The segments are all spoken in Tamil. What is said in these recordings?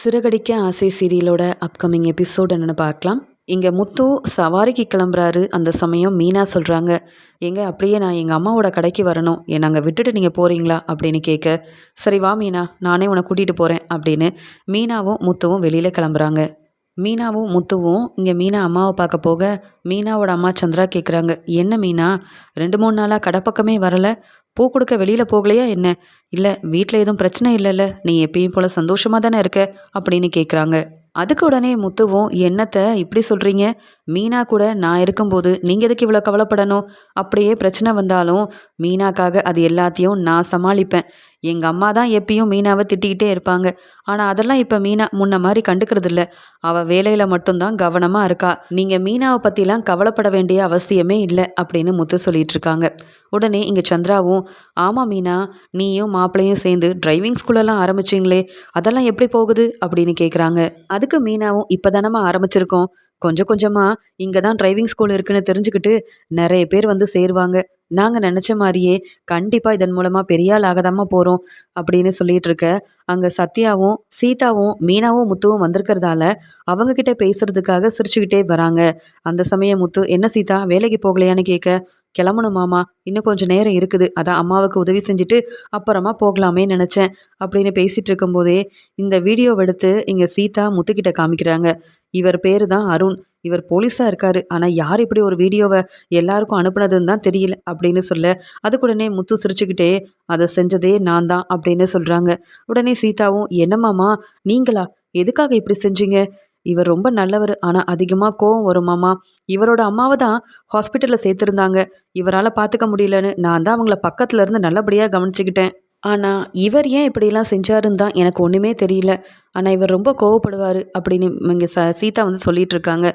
சிறகடிக்க ஆசை சீரியலோட அப்கமிங் எபிசோட் என்னென்னு பார்க்கலாம். இங்கே முத்து சவாரிக்கு கிளம்புறாரு. அந்த சமயம் மீனா சொல்கிறாங்க எங்க அப்படியே நான் எங்கள் அம்மாவோட கடைக்கு வரணும். என்னை அங்கே விட்டுட்டு நீங்கள் போகிறீங்களா அப்படின்னு கேட்க சரி வா மீனா நானே உன்னை கூட்டிகிட்டு போகிறேன் அப்படின்னு மீனாவும் முத்துவும் வெளியில் கிளம்புறாங்க. மீனாவும் முத்துவும் இங்கே மீனா அம்மாவை பார்க்க போக மீனாவோட அம்மா சந்திரா கேட்குறாங்க என்ன மீனா ரெண்டு மூணு நாளாக கடை பக்கமே வரலை. பூ கொடுக்க வெளியில் போகலையா என்ன? இல்லை வீட்டில் எதுவும் பிரச்சனை இல்லைல்ல? நீ எப்பயும் போல் சந்தோஷமாக தானே இருக்க? அப்படின்னு கேட்குறாங்க அதுக்கு உடனே முத்துவும் என்னத்தை இப்படி சொல்கிறீங்க மீனா கூட நான் இருக்கும்போது நீங்கள் எதுக்கு இவ்வளோ கவலைப்படணும்? அப்படியே பிரச்சனை வந்தாலும் மீனாக்காக அது எல்லாத்தையும் நான் சமாளிப்பேன். எங்கள் அம்மா தான் எப்பயும் மீனாவை திட்டிக்கிட்டே இருப்பாங்க. ஆனால் அதெல்லாம் இப்போ மீனா முன்ன மாதிரி கண்டுக்கிறதில்ல. அவள் வேலையில் மட்டும்தான் கவனமாக இருக்கா. நீங்கள் மீனாவை பற்றிலாம் கவலைப்பட வேண்டிய அவசியமே இல்லை அப்படின்னு முத்து சொல்லிட்டு இருக்காங்க. உடனே இங்கே சந்திராவும் ஆமாம் மீனா நீயும் மாப்பிள்ளையும் சேர்ந்து டிரைவிங் ஸ்கூலெல்லாம் ஆரம்பிச்சிங்களே அதெல்லாம் எப்படி போகுது? அப்படின்னு கேட்குறாங்க அதுக்கு மீனாவும் இப்போ தானம்மா ஆரம்பிச்சிருக்கோம். கொஞ்சம் கொஞ்சமாக இங்கே தான் டிரைவிங் ஸ்கூல் இருக்குன்னு தெரிஞ்சுக்கிட்டு நிறைய பேர் வந்து சேருவாங்க. நாங்கள் நினச்ச மாதிரியே கண்டிப்பாக இதன் மூலமாக பெரிய ஆள் ஆகதாம்மா போகிறோம் அப்படின்னு சொல்லிட்டு இருக்க. அங்கே சத்யாவும் சீதாவும் மீனாவும் முத்துவும் வந்திருக்கிறதால அவங்கக்கிட்ட பேசுறதுக்காக சிரிச்சுக்கிட்டே வராங்க. அந்த சமயம் முத்து என்ன சீதா வேலைக்கு போகலையான்னு கேட்க கிளம்பணும் மாமா இன்னும் கொஞ்சம் நேரம் இருக்குது. அதான் அம்மாவுக்கு உதவி செஞ்சுட்டு அப்புறமா போகலாமே நினச்சேன் அப்படின்னு பேசிகிட்டு இருக்கும்போதே இந்த வீடியோவை எடுத்து இங்கே சீதா முத்துக்கிட்ட காமிக்கிறாங்க. இவர் பேர் தான் அருண். இவர் போலீஸாக இருக்காரு. ஆனால் யார் இப்படி ஒரு வீடியோவை எல்லாருக்கும் அனுப்புனதுன்னு தான் தெரியல அப்படின்னு சொல்ல அதுக்குடனே முத்து சிரிச்சுக்கிட்டே அதை செஞ்சதே நான் தான் அப்படின்னு சொல்கிறாங்க உடனே சீதாவும் என்னம்மாமா நீங்களா? எதுக்காக இப்படி செஞ்சீங்க? இவர் ரொம்ப நல்லவர் ஆனால் அதிகமாக கோவம் வருமாமா இவரோட அம்மாவை தான் ஹாஸ்பிட்டலில் சேர்த்துருந்தாங்க. இவரால் பார்த்துக்க முடியலன்னு நான் தான் அவங்கள பக்கத்தில் இருந்து நல்லபடியாக கவனிச்சுக்கிட்டேன். ஆனால் இவர் ஏன் இப்படிலாம் செஞ்சாருன்னு தான் எனக்கு ஒன்றுமே தெரியல. ஆனால் இவர் ரொம்ப கோவப்படுவார் அப்படின்னு இங்கே ச சீதா வந்து சொல்லிகிட்டு இருக்காங்க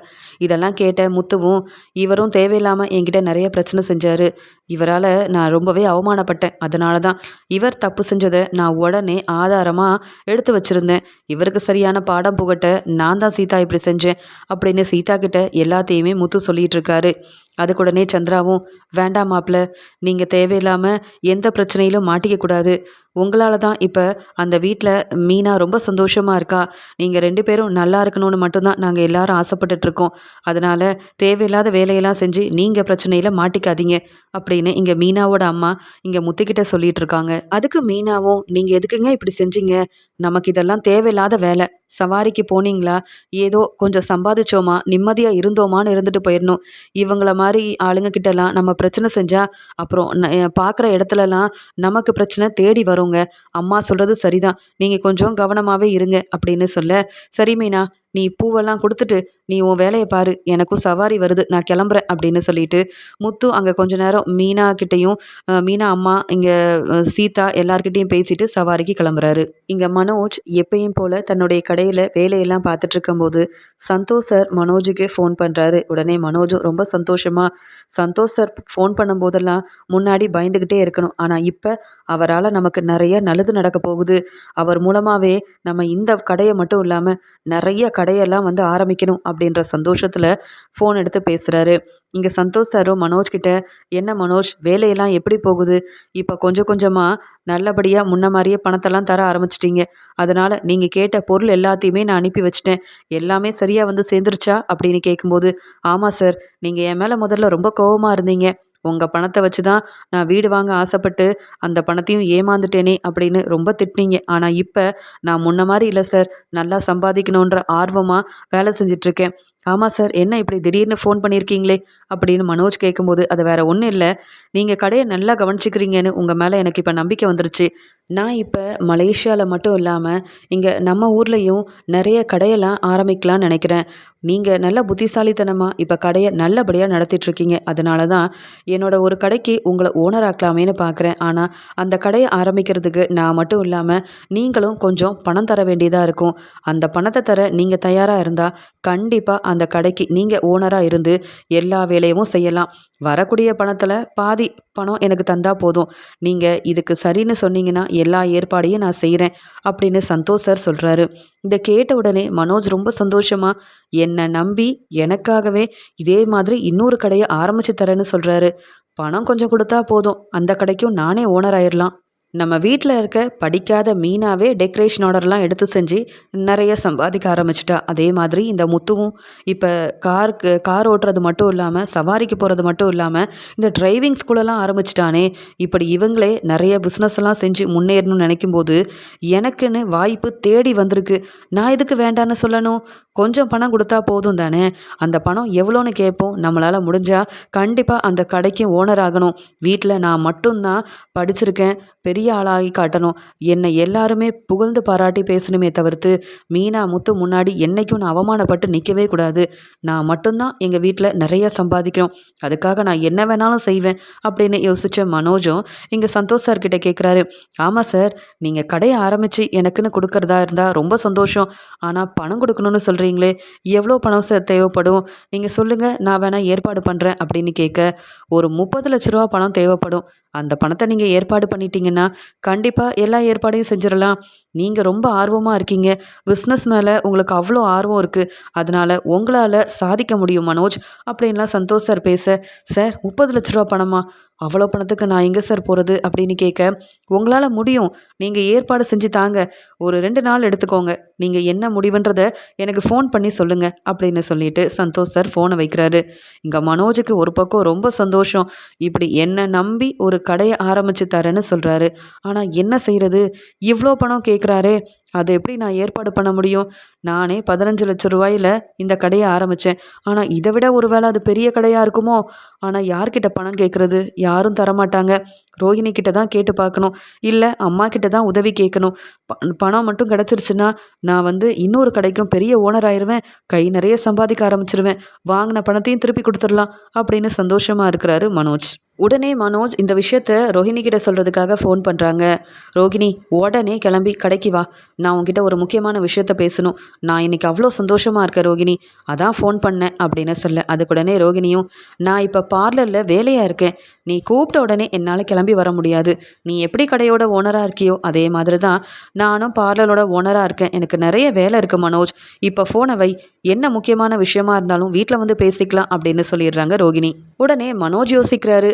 இதெல்லாம் கேட்ட முத்துவும் இவரும் தேவையில்லாமல் என்கிட்ட நிறைய பிரச்சனை செஞ்சார். இவரால் நான் ரொம்பவே அவமானப்பட்டேன். அதனால தான் இவர் தப்பு செஞ்சதை நான் உடனே ஆதாரமாக எடுத்து வச்சுருந்தேன். இவருக்கு சரியான பாடம் புகட்ட நான் தான் சீதா இப்படி செஞ்சேன் அப்படின்னு சீதா கிட்ட எல்லாத்தையுமே முத்து சொல்லிகிட்டு இருக்காரு அதுக்கு உடனே சந்திராவும் வேண்டாம் மாப்பிள்ள நீங்கள் தேவையில்லாமல் எந்த பிரச்சனையிலும் மாட்டிக்கக்கூடாது உங்களால் தான் இப்போ அந்த வீட்டில் மீனா ரொம்ப சந்தோஷமாக இருக்கா? நீங்கள் ரெண்டு பேரும் நல்லா இருக்கணும்னு மட்டும்தான் நாங்கள் எல்லாரும் ஆசைப்பட்டுட்ருக்கோம் அதனால் தேவையில்லாத வேலையெல்லாம் செஞ்சு நீங்கள் பிரச்சனையில் மாட்டிக்காதீங்க அப்படின்னு இங்கே மீனாவோட அம்மா இங்கே முத்துக்கிட்ட சொல்லிட்டு இருக்காங்க. அதுக்கு மீனாவும் நீங்கள் எதுக்குங்க இப்படி செஞ்சீங்க? நமக்கு இதெல்லாம் தேவையில்லாத வேலை. சவாரிக்கு போனீங்களா? ஏதோ கொஞ்சம் சம்பாதிச்சோமா? நிம்மதியாக இருந்தோமான்னு இருந்துட்டு போயிடணும். இவங்கள மாதிரி ஆளுங்க கிட்டலாம் நம்ம பிரச்சனை செஞ்சால் அப்புறம் பார்க்குற இடத்துலலாம் நமக்கு பிரச்சனை தேடி வரும். வருங்க அம்மா சொல்கிறது சரிதான். நீங்கள் கொஞ்சம் கவனமாகவே இருங்க அப்படின்னு சொல்ல சரி மீனா நீ பூவெல்லாம் கொடுத்துட்டு நீ உன் வேலையை பாரு எனக்கும் சவாரி வருது நான் கிளம்புறேன் அப்படின்னு சொல்லிட்டு முத்து அங்கே கொஞ்ச நேரம் மீனா கிட்டேயும் மீனா அம்மா இங்கே சீதா எல்லார்கிட்டேயும் பேசிட்டு சவாரிக்கு கிளம்புறாரு. இங்கே மனோஜ் எப்பயும் போல் தன்னுடைய கடையில் வேலையெல்லாம் பார்த்துட்டு இருக்கும்போது சந்தோஷ் சார் மனோஜுக்கு ஃபோன் பண்ணுறாரு உடனே மனோஜும் ரொம்ப சந்தோஷமாக சந்தோஷ் சார் ஃபோன் பண்ணும்போதெல்லாம் முன்னாடி பயந்துக்கிட்டே இருக்கணும். ஆனால் இப்போ அவரால் நமக்கு நிறைய நல்லது நடக்க போகுது. அவர் மூலமாகவே நம்ம இந்த கடையை மட்டும் இல்லாமல் நிறைய கடையெல்லாம் வந்து ஆரம்பிக்கணும் அப்படின்ற சந்தோஷத்தில் ஃபோன் எடுத்து பேசுகிறாரு இங்கே சந்தோஷ் சாரும் மனோஜ் கிட்ட என்ன மனோஜ் வேலையெல்லாம் எப்படி போகுது? இப்போ கொஞ்சம் கொஞ்சமாக நல்லபடியாக முன்ன மாதிரியே பணத்தெல்லாம் தர ஆரம்பிச்சிட்டிங்க. அதனால் நீங்கள் கேட்ட பொருள் எல்லாத்தையுமே நான் அனுப்பி வச்சிட்டேன். எல்லாமே சரியாக வந்து சேர்ந்துருச்சா? அப்படின்னு கேட்கும்போது ஆமாம் சார் நீங்கள் என் மேலே முதல்ல ரொம்ப கோபமாக இருந்தீங்க. உங்கள் பணத்தை வச்சு தான் நான் வீடு வாங்க ஆசைப்பட்டு அந்த பணத்தையும் ஏமாந்துட்டேனே அப்படின்னு ரொம்ப திட்டினீங்க. ஆனால் இப்போ நான் முன்ன மாதிரி இல்லை சார். நல்லா சம்பாதிக்கணுன்ற ஆர்வமாக வேலை செஞ்சிட்ருக்கேன் ஆமாம் சார் என்ன இப்படி திடீர்னு ஃபோன் பண்ணியிருக்கீங்களே அப்படின்னு மனோஜ் கேட்கும்போது அது வேறு ஒன்றும் இல்லை. நீங்கள் கடையை நல்லா கவனிச்சிக்கிறீங்கன்னு உங்கள் மேலே எனக்கு இப்போ நம்பிக்கை வந்துருச்சு. நான் இப்போ மலேசியாவில் மட்டும் இல்லாமல் இங்கே நம்ம ஊர்லேயும் நிறைய கடையெல்லாம் ஆரம்பிக்கலாம்னு நினைக்கிறேன். நீங்கள் நல்ல புத்திசாலித்தனமாக இப்போ கடையை நல்லபடியாக நடத்திட்டுருக்கீங்க. அதனால தான் என்னோட ஒரு கடைக்கு உங்களை ஓனர் ஆக்கலாமேன்னு பார்க்குறேன் ஆனால் அந்த கடையை ஆரம்பிக்கிறதுக்கு நான் மட்டும் இல்லாமல் நீங்களும் கொஞ்சம் பணம் தர வேண்டியதாக இருக்கும். அந்த பணத்தை தர நீங்கள் தயாராக இருந்தால் கண்டிப்பாக அந்த கடைக்கு நீங்கள் ஓனராக இருந்து எல்லா வேலையும் செய்யலாம். வரக்கூடிய பணத்தில் பாதி பணம் எனக்கு தந்தால் போதும். நீங்கள் இதுக்கு சரின்னு சொன்னீங்கன்னா எல்லா ஏற்பாடையும் நான் செய்கிறேன் அப்படின்னு சந்தோஷ் சார் சொல்கிறாரு இதை கேட்ட உடனே மனோஜ் ரொம்ப சந்தோஷமாக என்னை நம்பி எனக்காகவே இதே மாதிரி இன்னொரு கடையை ஆரம்பித்து தரேன்னு சொல்கிறாரு பணம் கொஞ்சம் கொடுத்தா போதும். அந்த கடைக்கும் நானே ஓனர் ஆயிடலாம் நம்ம வீட்டில் இருக்க படிக்காத மீனாவே டெக்கரேஷன் ஆர்டர்லாம் எடுத்து செஞ்சு நிறைய சம்பாதிக்க ஆரம்பிச்சிட்டா. அதே மாதிரி இந்த முத்துவும் இப்போ காருக்கு கார் ஓட்டுறது மட்டும் இல்லாமல் சவாரிக்கு போகிறது மட்டும் இல்லாமல் இந்த டிரைவிங் ஸ்கூலெல்லாம் ஆரம்பிச்சிட்டானே. இப்படி இவங்களே நிறைய பிஸ்னஸ் எல்லாம் செஞ்சு முன்னேறணும்னு நினைக்கும் போது எனக்குன்னு வாய்ப்பு தேடி வந்திருக்கு. நான் எதுக்கு வேண்டான்னு சொல்லணும்? கொஞ்சம் பணம் கொடுத்தா போதும் தானே? அந்த பணம் எவ்வளோன்னு கேட்போம். நம்மளால் முடிஞ்சால் கண்டிப்பாக அந்த கடைக்கு ஓனர் ஆகணும். வீட்டில் நான் மட்டும்தான் படிச்சிருக்கேன். பெரிய ஆளாகி காட்டணும். என்னை எல்லாருமே புகழ்ந்து பாராட்டி பேசணுமே தவிர்த்து மீனா முத்து முன்னாடி என்றைக்கும் நான் அவமானப்பட்டு நிற்கவே கூடாது. நான் மட்டும்தான் எங்கள் வீட்டில் நிறைய சம்பாதிக்கணும் அதுக்காக நான் என்ன வேணாலும் செய்வேன் அப்படின்னு யோசித்த மனோஜும் இங்கே சந்தோஷ் சார்கிட்ட கேட்குறாரு ஆமாம் சார் நீங்கள் கடையை ஆரம்பித்து எனக்குன்னு கொடுக்குறதா இருந்தால் ரொம்ப சந்தோஷம். ஆனால் பணம் கொடுக்கணும்னு சொல்கிறீங்களே எவ்வளோ பணம் சார் தேவைப்படும்? நீங்கள் சொல்லுங்கள் நான் வேணால் ஏற்பாடு பண்ணுறேன் அப்படின்னு கேட்க ஒரு முப்பது லட்ச ரூபா பணம் தேவைப்படும். அந்த பணத்தை நீங்கள் ஏற்பாடு பண்ணிட்டீங்கன்னா கண்டிப்பாக எல்லா ஏற்பாடையும் செஞ்சிடலாம். நீங்கள் ரொம்ப ஆர்வமாக இருக்கீங்க. பிஸ்னஸ் மேலே உங்களுக்கு அவ்வளோ ஆர்வம் இருக்குது அதனால் உங்களால் சாதிக்க முடியும் மனோஜ். அப்படின்லாம் சந்தோஷ் சார் பேச. சார் முப்பது லட்ச ரூபா பணமா? அவ்வளோ பணத்துக்கு நான் எங்கே சார் போகிறது அப்படின்னு கேட்க உங்களால் முடியும். நீங்கள் ஏற்பாடு செஞ்சு தாங்க. ஒரு ரெண்டு நாள் எடுத்துக்கோங்க. நீங்கள் என்ன முடிவுன்றத எனக்கு ஃபோன் பண்ணி சொல்லுங்கள் அப்படின்னு சொல்லிட்டு சந்தோஷ் சார் ஃபோனை வைக்கிறாரு. இங்கே மனோஜுக்கு ஒரு பக்கம் ரொம்ப சந்தோஷம். இப்படி என்னை நம்பி ஒரு கடையை ஆரம்பித்து தரேன்னு சொல்கிறாரு ஆனால் என்ன செய்கிறது இவ்வளோ பணம் கேட்குறாரே அதை எப்படி நான் ஏற்பாடு பண்ண முடியும்? நானே பதினஞ்சு லட்சம் ரூபாயில் இந்த கடையை ஆரம்பித்தேன் ஆனால் இதை விட ஒரு வேளை அது பெரிய கடையாக இருக்குமோ? ஆனால் யார்கிட்ட பணம் கேட்குறது யாரும் தரமாட்டாங்க. ரோஹிணி கிட்ட தான் கேட்டு பார்க்கணும். இல்லை அம்மா கிட்ட தான் உதவி கேட்கணும் பணம் மட்டும் கிடச்சிருச்சுன்னா நான் வந்து இன்னொரு கடைக்கும் பெரிய ஓனர் ஆயிடுவேன் கை நிறைய சம்பாதிக்க ஆரம்பிச்சிருவேன். வாங்கின பணத்தையும் திருப்பி கொடுத்துடலாம் அப்படின்னு சந்தோஷமாக இருக்கிறாரு மனோஜ். உடனே மனோஜ் இந்த விஷயத்த ரோஹிணி கிட்ட சொல்கிறதுக்காக ஃபோன் பண்ணுறாங்க ரோஹிணி உடனே கிளம்பி கடைக்கு வா. நான் உங்ககிட்ட ஒரு முக்கியமான விஷயத்த பேசணும். நான் இன்னைக்கு அவ்வளோ சந்தோஷமாக இருக்கேன் ரோகிணி அதான் ஃபோன் பண்ணேன் அப்படின்னு சொல்ல. அதுக்கு உடனே ரோகிணியும் நான் இப்போ பார்லரில் வேலையாக இருக்கேன். நீ கூப்பிட்ட உடனே என்னால் கிளம்பி வர முடியாது. நீ எப்படி கடையோட ஓனராக இருக்கியோ அதே மாதிரி தான் நானும் பார்லரோட ஓனராக இருக்கேன். எனக்கு நிறைய வேலை இருக்குது மனோஜ். இப்போ ஃபோனை வை. என்ன முக்கியமான விஷயமா இருந்தாலும் வீட்டில் வந்து பேசிக்கலாம் அப்படின்னு சொல்லிடுறாங்க ரோகிணி உடனே மனோஜ் யோசிக்கிறாரு.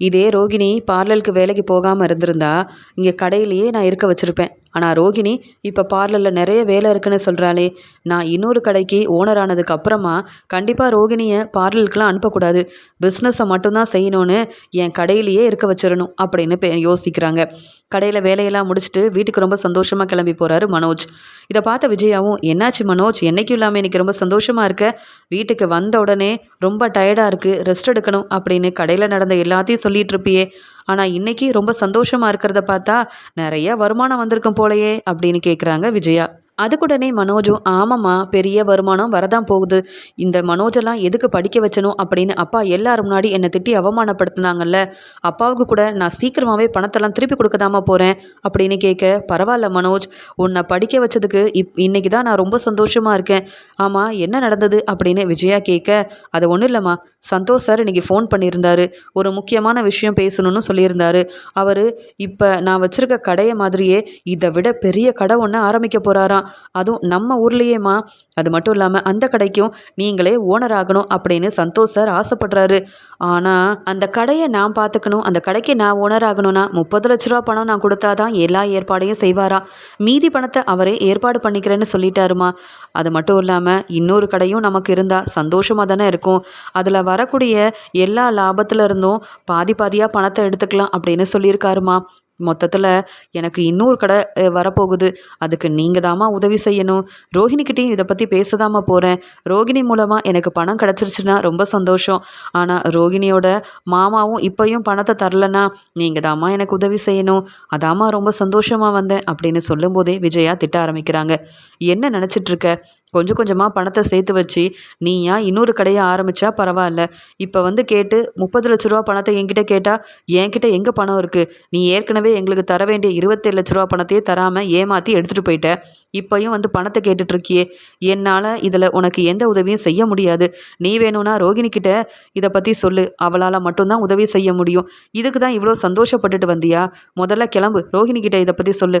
இதே ரோகிணி பார்லருக்கு வேலைக்கு போகாமல் இருந்திருந்தா இங்கே கடையிலேயே நான் இருக்க வச்சுருப்பேன். ஆனால் ரோகிணி இப்போ பார்லரில் நிறைய வேலை இருக்குன்னு சொல்கிறாளே நான் இன்னொரு கடைக்கு ஓனர் ஆனதுக்கு அப்புறமா கண்டிப்பாக ரோகிணியை பார்லருக்குலாம் அனுப்பக்கூடாது. பிஸ்னஸை மட்டும்தான் செய்யணும்னு என் கடையிலேயே இருக்க வச்சிடணும் அப்படின்னு பே யோசிக்கிறாங்க. கடையில் வேலையெல்லாம் முடிச்சுட்டு வீட்டுக்கு ரொம்ப சந்தோஷமாக கிளம்பி போகிறாரு மனோஜ். இதை பார்த்த விஜயாவும் என்னாச்சு மனோஜ்? என்னைக்கும் இல்லாமல் இன்றைக்கி ரொம்ப சந்தோஷமாக இருக்க? வீட்டுக்கு வந்த உடனே ரொம்ப டயர்டாக இருக்குது ரெஸ்ட் எடுக்கணும் அப்படின்னு கடையில் நடந்த எல்லாத்தையும் சொல்லிட்டு இருப்பியே ஆனால் இன்னைக்கு ரொம்ப சந்தோஷமாக இருக்கிறத பார்த்தா நிறைய வருமானம் வந்திருக்கும் போலையே அப்படின்னு கேட்குறாங்க விஜயா. அதுக்குடனே மனோஜும் ஆமாம்மா பெரிய வருமானம் வரதான் போகுது. இந்த மனோஜெல்லாம் எதுக்கு படிக்க வச்சனும் அப்படின்னு அப்பா எல்லாரும் முன்னாடி என்னை திட்டி அவமானப்படுத்தினாங்கல்ல. அப்பாவுக்கு கூட நான் சீக்கிரமாகவே பணத்தெல்லாம் திருப்பி கொடுக்கதாமா போகிறேன் அப்படின்னு கேட்க பரவாயில்ல மனோஜ். உன்னை படிக்க வச்சதுக்கு இப் இன்னைக்கு தான் நான் ரொம்ப சந்தோஷமாக இருக்கேன். ஆமாம் என்ன நடந்தது? அப்படின்னு விஜயா கேட்க அது ஒன்றும் இல்லைம்மா. சந்தோஷ் சார் இன்றைக்கி ஃபோன் பண்ணியிருந்தாரு. ஒரு முக்கியமான விஷயம் பேசணும்னு சொல்லியிருந்தாரு. அவர் இப்போ நான் வச்சுருக்க கடையை மாதிரியே இதை விட பெரிய கடை ஒன்று ஆரம்பிக்க போகிறாராம் அதுவும் நம்ம ஊர்லேயேம்மா. அது மட்டும் இல்லாமல் அந்த கடைக்கும் நீங்களே ஓனர் ஆகணும் அப்படின்னு சந்தோஷ் சார் ஆசைப்படுறாரு. ஆனால் அந்த கடையை நான் பார்த்துக்கணும் அந்த கடைக்கு நான் ஓனர் ஆகணும்னா முப்பது லட்ச ரூபா பணம் நான் கொடுத்தா தான் எல்லா ஏற்பாடையும் செய்வாரா? மீதி பணத்தை அவரே ஏற்பாடு பண்ணிக்கிறேன்னு சொல்லிட்டாருமா. அது மட்டும் இல்லாமல் இன்னொரு கடையும் நமக்கு இருந்தால் சந்தோஷமாக தானே இருக்கும். அதில் வரக்கூடிய எல்லா லாபத்தில் இருந்தும் பாதி பாதியாக பணத்தை எடுத்துக்கலாம் அப்படின்னு சொல்லியிருக்காருமா. மொத்தத்தில் எனக்கு இன்னொரு கடை வரப்போகுது. அதுக்கு நீங்கள் தாம்மா உதவி செய்யணும். ரோஹிணிக்கிட்டேயும் இதை பற்றி பேசதாம்மா போகிறேன் ரோகிணி மூலமாக எனக்கு பணம் கிடச்சிருச்சுன்னா ரொம்ப சந்தோஷம். ஆனால் ரோகிணியோட மாமாவும் இப்போயும் பணத்தை தரலன்னா நீங்கள் தாம்மா எனக்கு உதவி செய்யணும். அதாம்மா ரொம்ப சந்தோஷமாக வந்தேன் அப்படின்னு சொல்லும்போதே விஜயா திட்ட ஆரம்பிக்கிறாங்க. என்ன நினச்சிட்ருக்க கொஞ்சம் கொஞ்சமாக பணத்தை சேர்த்து வச்சு நீ ஏன் இன்னொரு கடையை ஆரம்பித்தா பரவாயில்ல. இப்போ வந்து கேட்டு முப்பது லட்ச ரூபா பணத்தை என்கிட்ட கேட்டால் என்கிட்ட எங்கே பணம் இருக்குது நீ ஏற்கனவே எங்களுக்கு தர வேண்டிய இருபத்தேழு லட்ச ரூபா பணத்தையே தராமல் ஏமாற்றி எடுத்துகிட்டு போயிட்ட. இப்போயும் வந்து பணத்தை கேட்டுட்ருக்கியே என்னால் இதில் உனக்கு எந்த உதவியும் செய்ய முடியாது. நீ வேணும்னா ரோகிணிக்கிட்ட இதை பற்றி சொல்லு. அவளால் மட்டும்தான் உதவி செய்ய முடியும். இதுக்கு தான் இவ்வளோ சந்தோஷப்பட்டுட்டு வந்தியா? முதல்ல கிளம்பு. ரோகிணிக்கிட்ட இதை பற்றி சொல்லு.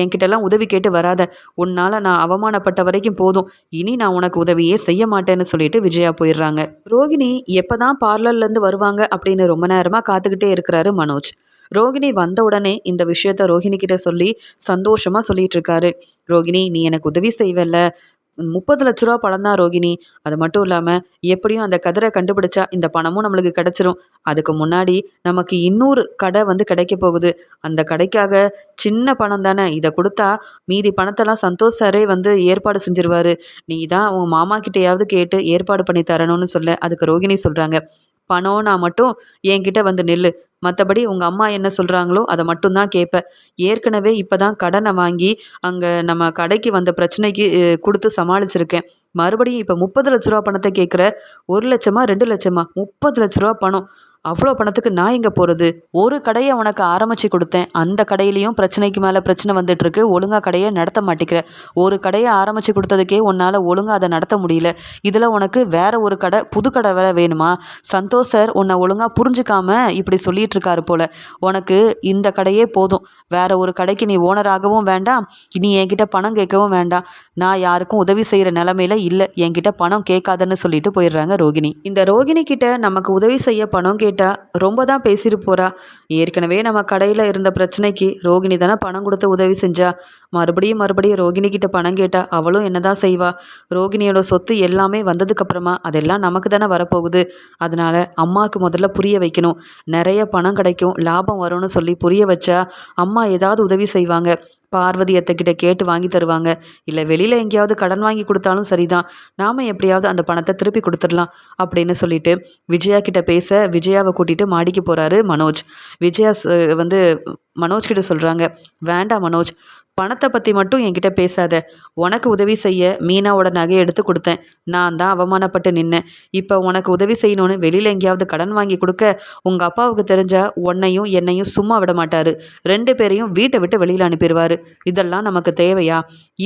என்கிட்டலாம் உதவி கேட்டு வராத. உன்னால் நான் அவமானப்பட்ட வரைக்கும் போதும். போதும் இனி நான் உனக்கு உதவியே செய்ய மாட்டேன்னு சொல்லிட்டு விஜயா போயிடுறாங்க. ரோகிணி எப்போ தான் பார்லர்லேருந்து வருவாங்க அப்படின்னு ரொம்ப நேரமாக காத்துக்கிட்டே இருக்கிறாரு மனோஜ். ரோகிணி வந்த உடனே இந்த விஷயத்த ரோஹிணி கிட்ட சொல்லி சந்தோஷமா சொல்லிட்டு இருக்காரு. ரோகிணி நீ எனக்கு உதவி செய்வல்ல. முப்பது லட்ச ரூபா பணம் தான் ரோகிணி. அது மட்டும் இல்லாமல் எப்படியும் அந்த கதிரை கண்டுபிடிச்சா இந்த பணமும் நம்மளுக்கு கிடைச்சிரும். அதுக்கு முன்னாடி நமக்கு இன்னொரு கடை வந்து கிடைக்க போகுது. அந்த கடைக்காக சின்ன பணம் தானே. இதை கொடுத்தா மீதி பணத்தெல்லாம் சந்தோஷ் சாரே வந்து ஏற்பாடு செஞ்சிருவாரு. நீ தான் உன் மாமா கிட்டேயாவது கேட்டு ஏற்பாடு பண்ணி தரணும்னு சொல்ல. அதுக்கு ரோகிணி சொல்கிறாங்க பணம்னா மட்டும் என்கிட்ட வந்து நில்லு. மற்றபடி உங்கள் அம்மா என்ன சொல்கிறாங்களோ அதை மட்டும்தான் கேட்பேன் ஏற்கனவே இப்போ தான் கடனை வாங்கி அங்கே நம்ம கடைக்கு வந்த பிரச்சனைக்கு கொடுத்து சமாளிச்சிருக்கேன். மறுபடியும் இப்போ முப்பது லட்ச ரூபா பணத்தை கேட்குற ஒரு லட்சமா? ரெண்டு லட்சமா? முப்பது லட்ச ரூபா பணம். அவ்வளோ பணத்துக்கு நான் எங்கே போகிறது? ஒரு கடையை உனக்கு ஆரம்பித்து கொடுத்தேன். அந்த கடையிலையும் பிரச்சனைக்கு மேலே பிரச்சனை வந்துட்டுருக்கு. ஒழுங்காக கடையை நடத்த மாட்டேங்கிற. ஒரு கடையை ஆரம்பித்து கொடுத்ததுக்கே உன்னால் ஒழுங்காக அதை நடத்த முடியல. இதில் உனக்கு வேற ஒரு கடை புது கடை வேலை வேணுமா? சந்தோஷ் சார் உன்னை ஒழுங்காக புரிஞ்சுக்காம இப்படி சொல்லிட்டு இருக்காரு போல். உனக்கு இந்த கடையே போதும். வேற ஒரு கடைக்கு நீ ஓனராகவும் வேண்டாம். நீ என்கிட்ட பணம் கேட்கவும் வேண்டாம். நான் யாருக்கும் உதவி செய்கிற நிலமையில இல்லை. என்கிட்ட பணம் கேட்காதன்னு சொல்லிட்டு போயிடுறாங்க ரோகிணி. இந்த ரோகிணி கிட்ட நமக்கு உதவி செய்ய பணம் கேட்டு ரொம்ப தான் பேசிட்டு போறா. ஏற்கனவே நம்ம கடையில் இருந்த பிரச்சனைக்கு ரோகிணி தானே பணம் கொடுத்து உதவி செஞ்சா. மறுபடியும் மறுபடியும் ரோகிணி கிட்ட பணம் கேட்டா அவளும் என்னதான் செய்வா. ரோகிணியோட சொத்து எல்லாமே வந்ததுக்கு அப்புறமா அதெல்லாம் நமக்கு தானே வரப்போகுது. அதனால அம்மாவுக்கு முதல்ல புரிய வைக்கணும். நிறைய பணம் கிடைக்கும் லாபம் வரும்னு சொல்லி புரிய வச்சா அம்மா ஏதாவது உதவி செய்வாங்க. பார்வதி அத்தைக்கிட்ட கேட்டு வாங்கி தருவாங்க. இல்லை வெளியில் எங்கேயாவது கடன் வாங்கி கொடுத்தாலும் சரிதான். நாம் எப்படியாவது அந்த பணத்தை திருப்பி கொடுத்துடலாம் அப்படின்னு சொல்லிட்டு விஜயா கிட்ட பேச விஜயாவை கூட்டிட்டு மாடிக்கு போகிறாரு மனோஜ். விஜயா வந்து மனோஜ் கிட்ட சொல்கிறாங்க வேண்டாம் மனோஜ் பணத்தை பற்றி மட்டும் என்கிட்ட பேசாத. உனக்கு உதவி செய்ய மீனாவோட நகையை எடுத்து கொடுத்தேன். நான் தான் அவமானப்பட்டு நின்னேன். இப்போ உனக்கு உதவி செய்யணும்னு வெளியில் எங்கேயாவது கடன் வாங்கி கொடுக்க உங்கள் அப்பாவுக்கு தெரிஞ்சா உன்னையும் என்னையும் சும்மா விட மாட்டார். ரெண்டு பேரையும் வீட்டை விட்டு வெளியில் அனுப்பிடுவார். இதெல்லாம் நமக்கு தேவையா?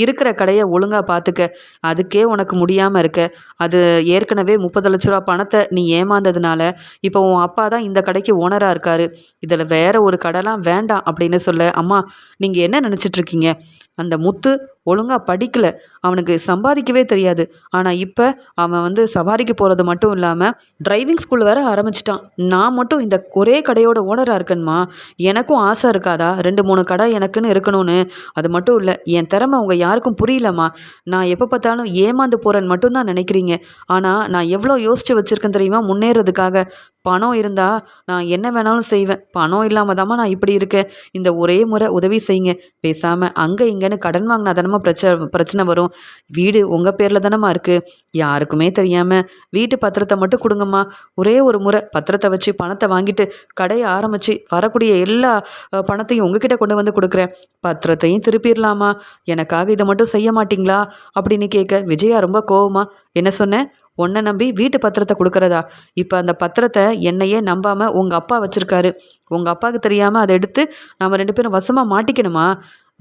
இருக்கிற கடையை ஒழுங்காக பார்த்துக்க அதுக்கே உனக்கு முடியாமல் இருக்க. அது ஏற்கனவே முப்பது லட்ச ரூபா பணத்தை நீ ஏமாந்ததுனால இப்போ உன் அப்பா தான் இந்த கடைக்கு ஓனராக இருக்காரு. இதில் வேற ஒரு கடைலாம் வேண்டாம் அப்படின்னு சொல்ல அம்மா நீங்கள் என்ன நினச்சிட்டு இருக்கீங்க அந்த முத்து ஒழுங்காக படிக்கல. அவனுக்கு சம்பாதிக்கவே தெரியாது. ஆனால் இப்போ அவன் வந்து சவாரிக்கு போகிறது மட்டும் இல்லாமல் டிரைவிங் ஸ்கூல் வேற ஆரம்பிச்சிட்டான். நான் மட்டும் இந்த ஒரே கடையோட ஓனராக இருக்கேன்மா. எனக்கும் ஆசை இருக்காதா? ரெண்டு மூணு கடை எனக்குன்னு இருக்கணும்னு அது மட்டும் இல்லை என் திறமை உங்கள் யாருக்கும் புரியலம்மா. நான் எப்போ பார்த்தாலும் ஏமாந்து போகிறேன்னு மட்டும்தான் நினைக்கிறீங்க. ஆனால் நான் எவ்வளோ யோசித்து வச்சுருக்கேன் தெரியுமா? முன்னேறதுக்காக. பணம் இருந்தால் நான் என்ன வேணாலும் செய்வேன். பணம் இல்லாமல் தாம்மா நான் இப்படி இருக்கேன். இந்த ஒரே முறை உதவி செய்யுங்க. பேசாமல் அங்கே இங்கேன்னு கடன் வாங்கினா தானம்மா பிரச்சனை பிரச்சனை வரும். வீடு உங்கள் பேரில் தானம்மா இருக்குது யாருக்குமே தெரியாமல் வீட்டு பத்திரத்தை மட்டும் கொடுங்கம்மா. ஒரே ஒரு முறை பத்திரத்தை வச்சு பணத்தை வாங்கிட்டு கடையை ஆரம்பித்து வரக்கூடிய எல்லா பணத்தையும் உங்ககிட்ட கொண்டு வந்து கொடுக்குறேன். பத்திரத்தையும் திருப்பிடலாமா? எனக்காக இதை மட்டும் செய்ய மாட்டீங்களா? அப்படின்னு கேட்க விஜயா ரொம்ப கோவமாக என்ன சொன்னேன்? உன்னை நம்பி வீட்டு பத்திரத்தை கொடுக்கறதா? இப்போ அந்த பத்திரத்தை என்னையே நம்பாமல் உங்கள் அப்பா வச்சுருக்காரு. உங்கள் அப்பாவுக்கு தெரியாமல் அதை எடுத்து நம்ம ரெண்டு பேரும் வசமாக மாட்டிக்கணுமா?